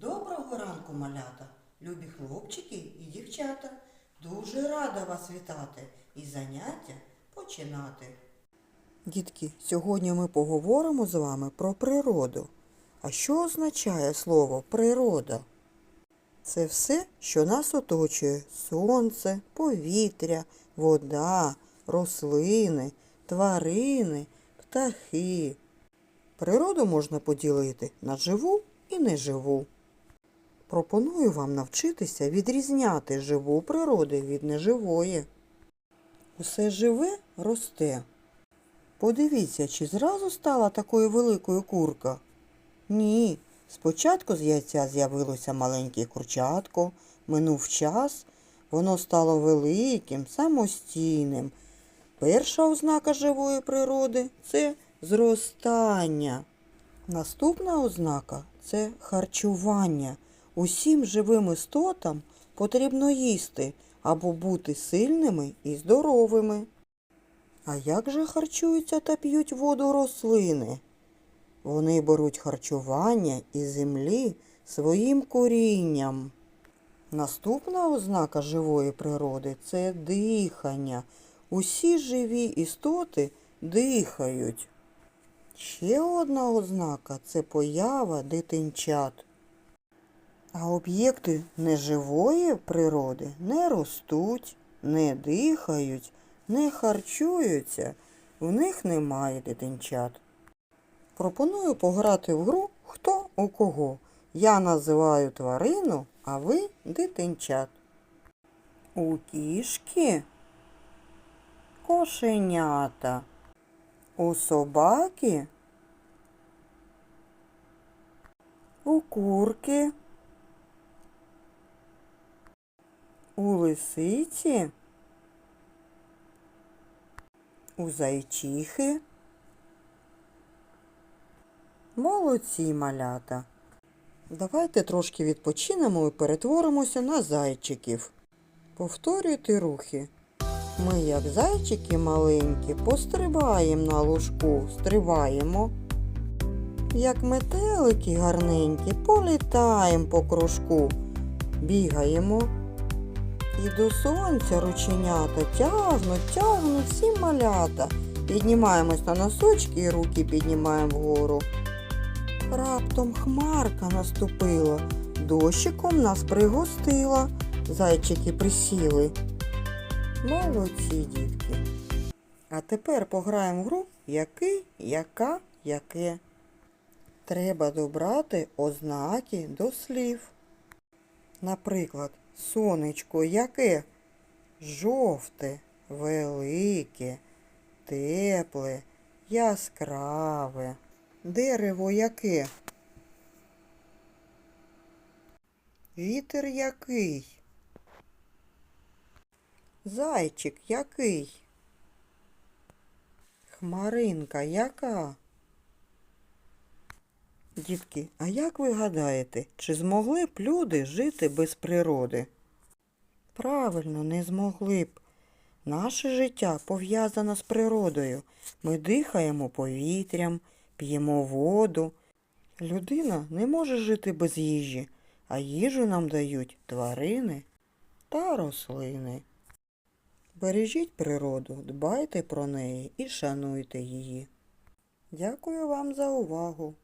Доброго ранку, малята, любі хлопчики і дівчата. Дуже рада вас вітати і заняття починати. Дітки, сьогодні ми поговоримо з вами про природу. А що означає слово природа? Це все, що нас оточує сонце, повітря, вода, рослини, тварини, птахи. Природу можна поділити на живу і неживу. Пропоную вам навчитися відрізняти живу природу від неживої. Усе живе росте. Подивіться, чи зразу стала такою великою курка? Ні. Спочатку з яйця з'явилося маленьке курчатко, минув час, воно стало великим, самостійним. Перша ознака живої природи це зростання. Наступна ознака це харчування. Усім живим істотам потрібно їсти або бути сильними і здоровими. А як же харчуються та п'ють воду рослини? Вони беруть харчування із землі своїм корінням. Наступна ознака живої природи це дихання. Усі живі істоти дихають. Ще одна ознака це поява дитинчат. А об'єкти неживої природи не ростуть, не дихають, не харчуються, в них немає дитинчат. Пропоную пограти в гру хто у кого. Я називаю тварину, а ви дитинчат. У кішки кошенята. У собаки. У курки. У лисиці. У зайчихи. Молодці малята. Давайте трошки відпочинемо і перетворимося на зайчиків. Повторюйте рухи. Ми, як зайчики маленькі, пострибаємо на лужку, стрибаємо. Як метелики гарненькі, політаємо по кружку, бігаємо. І до сонця рученята тягнуть, тягнуть всі малята. Піднімаємось на носочки і руки піднімаємо вгору. Раптом хмарка наступила, дощиком нас пригостила. Зайчики присіли. Молодці, дітки. А тепер пограємо в гру який, яка, яке. Треба добрати ознаки до слів. Наприклад, сонечко яке? Жовте, велике, тепле, яскраве. Дерево яке? Вітер який? Зайчик який? Хмаринка яка? Дітки, а як ви гадаєте, чи змогли б люди жити без природи? Правильно, не змогли б. Наше життя пов'язано з природою. Ми дихаємо повітрям, п'ємо воду. Людина не може жити без їжі, а їжу нам дають тварини та рослини. Бережіть природу, дбайте про неї і шануйте її. Дякую вам за увагу.